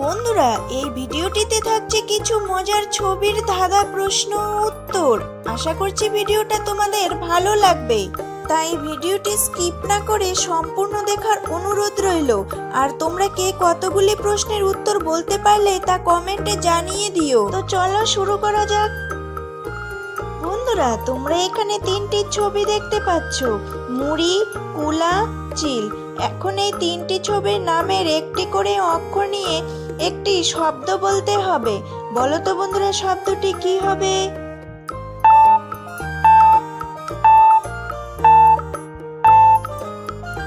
বন্ধুরা, এই ভিডিওটিতে থাকছে কিছু মজার ছবির ধাঁধা প্রশ্ন উত্তর। আশা করছি ভিডিওটা তোমাদের ভালো লাগবে। তাই ভিডিওটি স্কিপ না করে সম্পূর্ণ দেখার অনুরোধ রইল। আর তোমরা কে কতগুলি প্রশ্নের উত্তর বলতে পারলে তা কমেন্টে জানিয়ে দিও। তো চলো শুরু করা যাক। বন্ধুরা, তোমরা এখানে তিনটি ছবি দেখতে পাচ্ছ। মুড়ি, কুলা, চিল। এখন এই তিনটি ছবির নামের একটি করে অক্ষর নিয়ে একটি শব্দ বলতে হবে। বলো তো বন্ধুরা, শব্দটি কি হবে?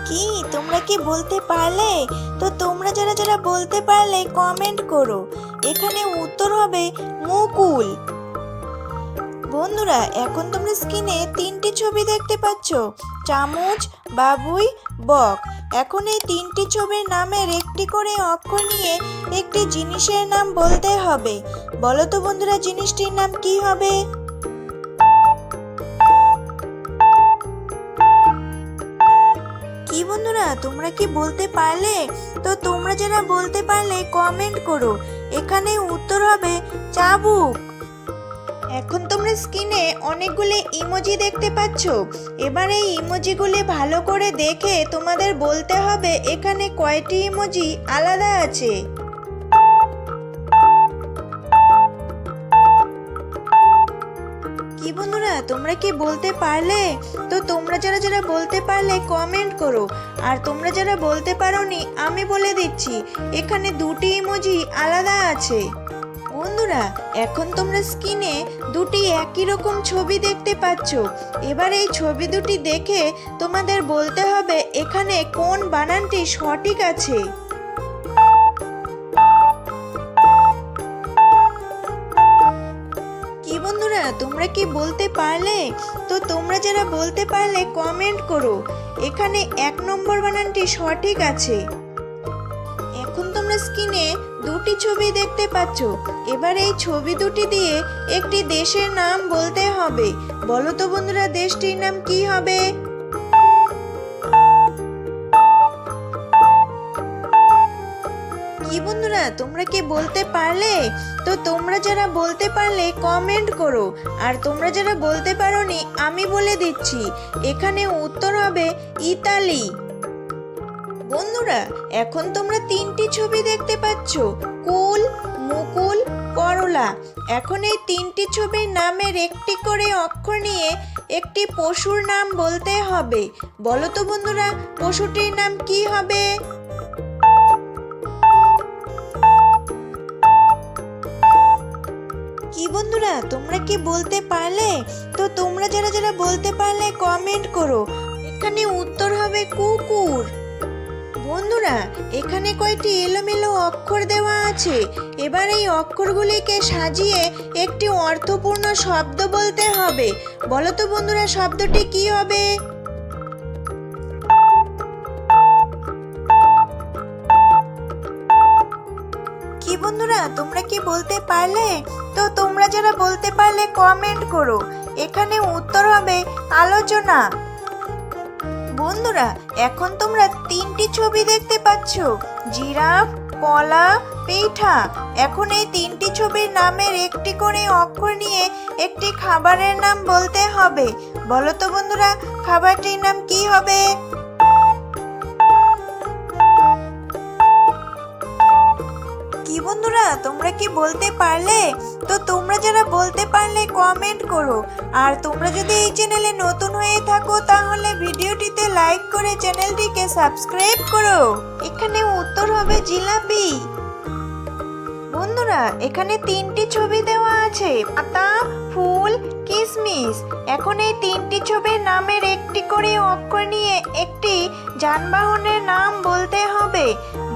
কি? তোমরা কি বলতে পারলে? তো তোমরা যারা যারা বলতে পারলে কমেন্ট করো। এখানে উত্তর হবে মুকুল। বন্ধুরা, এখন তোমরা স্ক্রিনে তিনটি ছবি দেখতে পাচ্ছ। চামচ, বাবুই, বক। এখন এই তিনটি ছবির নামের একটি করে অক্ষর নিয়ে একটি জিনিসের নাম বলতে হবে। বলো তো বন্ধুরা, জিনিসটির নাম কি হবে? কি বন্ধুরা, তোমরা কি বলতে পারলে? তো তোমরা যারা বলতে পারলে কমেন্ট করো। এখানে উত্তর হবে চাবুক। এখন তোমরা স্ক্রিনে অনেকগুলি ইমোজি দেখতে পাচ্ছ। এবার এই ইমোজিগুলি ভালো করে দেখে তোমাদের বলতে হবে, এখানে কয়টি ইমোজি আলাদা আছে? কি বন্ধুরা, তোমরা কি বলতে পারলে? তো তোমরা যারা যারা বলতে পারলে কমেন্ট করো। আর তোমরা যারা বলতে পারোনি, আমি বলে দিচ্ছি, এখানে দুটি ইমোজি আলাদা আছে। বন্ধুরা, এখন তোমরা স্ক্রিনে দুটি একই রকম ছবি দেখতে পাচ্ছ। এবার এই ছবি দুটি দেখে তোমাদের বলতে হবে এখানে কোন বানানটি সঠিক আছে। কি বন্ধুরা, তোমরা কি বলতে পারলে? তো তোমরা যারা বলতে পারলে কমেন্ট করো। এখানে এক নম্বর বানানটি সঠিক আছে। এখন তোমরা স্ক্রিনে দুটি ছবি দেখতে পাচ্ছ। এবার এই ছবি দুটি দিয়ে একটি দেশের নাম বলতে হবে। বলো তো বন্ধুরা, দেশটির নাম কি হবে? কি বন্ধুরা, তোমরা কি বলতে পারলে? তো তোমরা যারা বলতে পারলে কমেন্ট করো। আর তোমরা যারা বলতে পারোনি, আমি বলে দিচ্ছি। এখানে উত্তর হবে ইতালি। বন্ধুরা, এখন তোমরা তিনটি ছবি দেখতে পাচ্ছ। কুল, মুকুল, করলা। এখন এই তিনটি ছবির নামের একটি করে অক্ষর নিয়ে একটি পশুর নাম বলতে হবে। বলো তো বন্ধুরা, পশুটির নাম কি হবে? কি বন্ধুরা, তোমরা কি বলতে পারলে? তো তোমরা যারা যারা বলতে পারলে কমেন্ট করো। এখানে উত্তর হবে কুকুর। বন্ধুরা, এখানে কয়টি এলোমেলো অক্ষর দেওয়া আছে। এবার এই অক্ষরগুলিকে সাজিয়ে একটি অর্থপূর্ণ শব্দ বলতে হবে। বলো তো বন্ধুরা, শব্দটি কি হবে? কি বন্ধুরা, তোমরা কি বলতে পারলে? তো তোমরা যারা বলতে পারলে কমেন্ট করো। এখানে উত্তর হবে, আলোচনা। বন্ধুরা, এখন তোমরা তিনটি ছবি দেখতে পাচ্ছ। জিরাফ, কলা পেঠা এখন এই তিনটি ছবির নামের একটি করে অক্ষর নিয়ে একটি খাবারের নাম বলতে হবে। বলো তো বন্ধুরা, খাবারটির নাম কি হবে? বন্ধুরা, তোমরা কি বলতে পারলে? তো তোমরা যারা বলতে পারলে কমেন্ট করো। আর তোমরা যদি এই চ্যানেলে নতুন হয়ে থাকো, তাহলে ভিডিওটিতে লাইক করে চ্যানেলটিকে সাবস্ক্রাইব করো। এখানে উত্তর হবে জিলাপি। বন্ধুরা, এখানে তিনটি ছবি দেওয়া আছে। পাতা কিসমিস এখন এই তিনটি ছবির নামের একটি করে অক্ষর নিয়ে একটি যানবাহনের নাম বলতে হবে।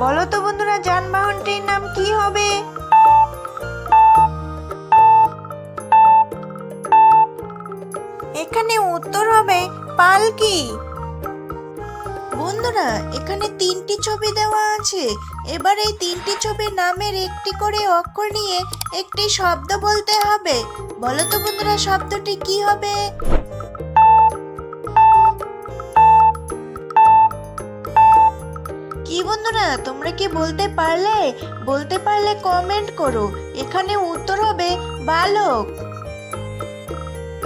বলো তো বন্ধুরা, যানবাহনটির নাম কি হবে? এখানে উত্তর হবে পালকি। বন্ধুরা, এখানে তিনটি ছবি দেওয়া আছে। এবার এই তিনটি ছবির নামের একটি করে অক্ষর নিয়ে একটি শব্দ বলতে হবে। বলো তো বন্ধুরা, শব্দটি কি হবে? কি বন্ধুরা, তোমরা কি বলতে পারলে? বলতে পারলে কমেন্ট করো। এখানে উত্তর হবে বালক।